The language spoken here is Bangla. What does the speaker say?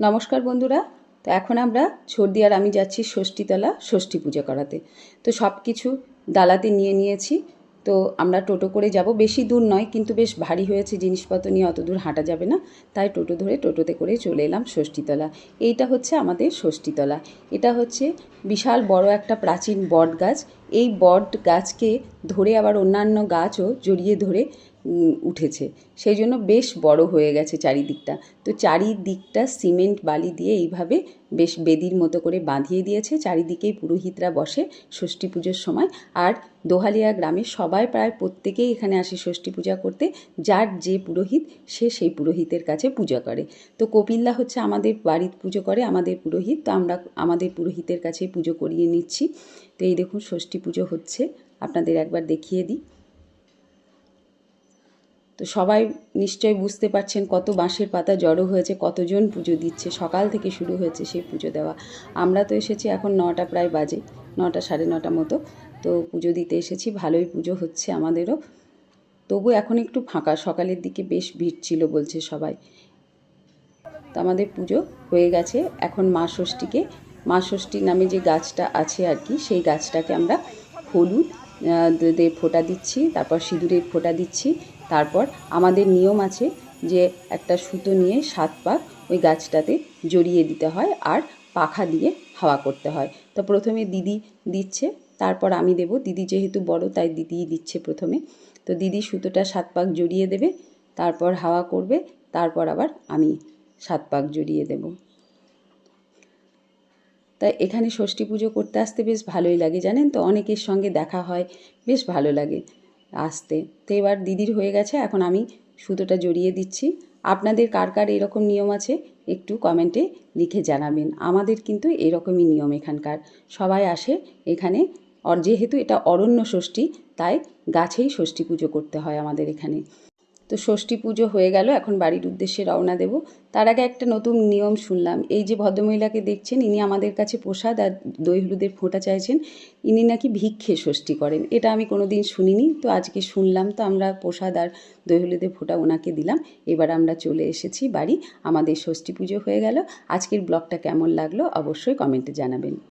নমস্কার বন্ধুরা। তো এখন আমরা ছর্দি আর আমি যাচ্ছি ষষ্ঠীতলা ষষ্ঠী পূজা করাতে। তো সব কিছু দালাতে নিয়ে নিয়েছি। তো আমরা টোটো করে যাব। বেশি দূর নয়, কিন্তু বেশ ভারী হয়েছে জিনিসপত্র নিয়ে, অত দূর হাঁটা যাবে না। তাই টোটো ধরে টোটোতে করে চলে এলাম ষষ্ঠীতলা। এইটা হচ্ছে আমাদের ষষ্ঠীতলা। এটা হচ্ছে বিশাল বড় একটা প্রাচীন বট গাছ এই বট গাছকে ধরে আবার অন্যান্য গাছও জড়িয়ে ধরে উঠেছে। সেই জন্য বেশ বড় হয়ে গেছে চারিদিকটা। তো চারিদিকটা সিমেন্ট বালি দিয়ে এইভাবে বেশ বেদির মতো করে বাঁধিয়ে দিয়েছে। চারিদিকেই পুরোহিতরা বসে ষষ্ঠী পুজোর সময়। আর দোহালিয়া গ্রামের সবাই প্রায় প্রত্যেকেই এখানে আসে ষষ্ঠী পূজা করতে। যার যে পুরোহিত, সে সেই পুরোহিতের কাছে পূজা করে। তো কপিল্লা হচ্ছে আমাদের বাড়ির পুজো করে আমাদের পুরোহিত। তো আমরা আমাদের পুরোহিতের কাছে পুজো করিয়ে নিচ্ছি। তো এই দেখুন ষষ্ঠী পুজো হচ্ছে। আপনাদের একবার দেখিয়ে দিই। তো সবাই নিশ্চয়ই বুঝতে পারছেন কত বাঁশের পাতা জড়ো হয়েছে, কতজন পুজো দিচ্ছে, সকাল থেকে শুরু হয়েছে সেই পুজো দেওয়া। আমরা তো এসেছি এখন নটা প্রায় বাজে, নটা সাড়ে নটা মতো। তো পুজো দিতে এসেছি, ভালোই পুজো হচ্ছে আমাদেরও। তবু এখন একটু ফাঁকা, সকালের দিকে বেশ ভিড় ছিল বলছে সবাই। তো আমাদের পুজো হয়ে গেছে, এখন মা ষষ্ঠীকে মা ষষ্ঠী নামে যে গাছটা আছে আর কি, সেই গাছটাকে আমরা হলুদ দিয়ে ফোঁটা দিচ্ছি, তারপর সিঁদুরের ফোঁটা দিচ্ছি। তারপর আমাদের নিয়ম আছে যে একটা সুতো নিয়ে সাত পাক ওই গাছটাতে জড়িয়ে দিতে হয় আর পাখা দিয়ে হাওয়া করতে হয়। তো প্রথমে দিদি দিচ্ছে, তারপর আমি দেব। দিদি যেহেতু বড়, তাই দিদিই দিচ্ছে প্রথমে। তো দিদি সুতোটা সাত পাক জড়িয়ে দেবে, তারপর হাওয়া করবে, তারপর আবার আমি সাত পাক জড়িয়ে দেব। তাই এখানে ষষ্ঠী পুজো করতে আসতে বেশ ভালোই লাগে, জানেন তো? অনেকের সঙ্গে দেখা হয়, বেশ ভালো লাগে আসতে। তো এবার দিদির হয়ে গেছে, এখন আমি সুতোটা জড়িয়ে দিচ্ছি। আপনাদের কার কার এরকম নিয়ম আছে, একটু কমেন্টে লিখে জানাবেন। আমাদের কিন্তু এরকমই নিয়ম এখানকার। সবাই আসে এখানে যেহেতু এটা অরণ্য ষষ্ঠী, তাই গাছেই ষষ্ঠী পুজো করতে হয় আমাদের এখানে। তো ষষ্ঠী পুজো হয়ে গেল, এখন বাড়ির উদ্দেশ্যে রওনা দেব। তার আগে একটা নতুন নিয়ম শুনলাম, এই যে ভদ্রমহিলাকে দেখছেন, ইনি আমাদের কাছে প্রসাদ আর দই হলুদের ফোঁটা চাইছেন, ইনি নাকি ভিক্ষে ষষ্ঠী করেন, এটা আমি কোনো দিন শুনিনি, তো আজকে শুনলাম তো আমরা প্রসাদ আর দই হলুদের ফোঁটা ওনাকে দিলাম, এবার আমরা চলে এসেছি বাড়ি, আমাদের ষষ্ঠী পুজো হয়ে গেল, আজকের ব্লগটা কেমন লাগল অবশ্যই কমেন্টে জানাবেন।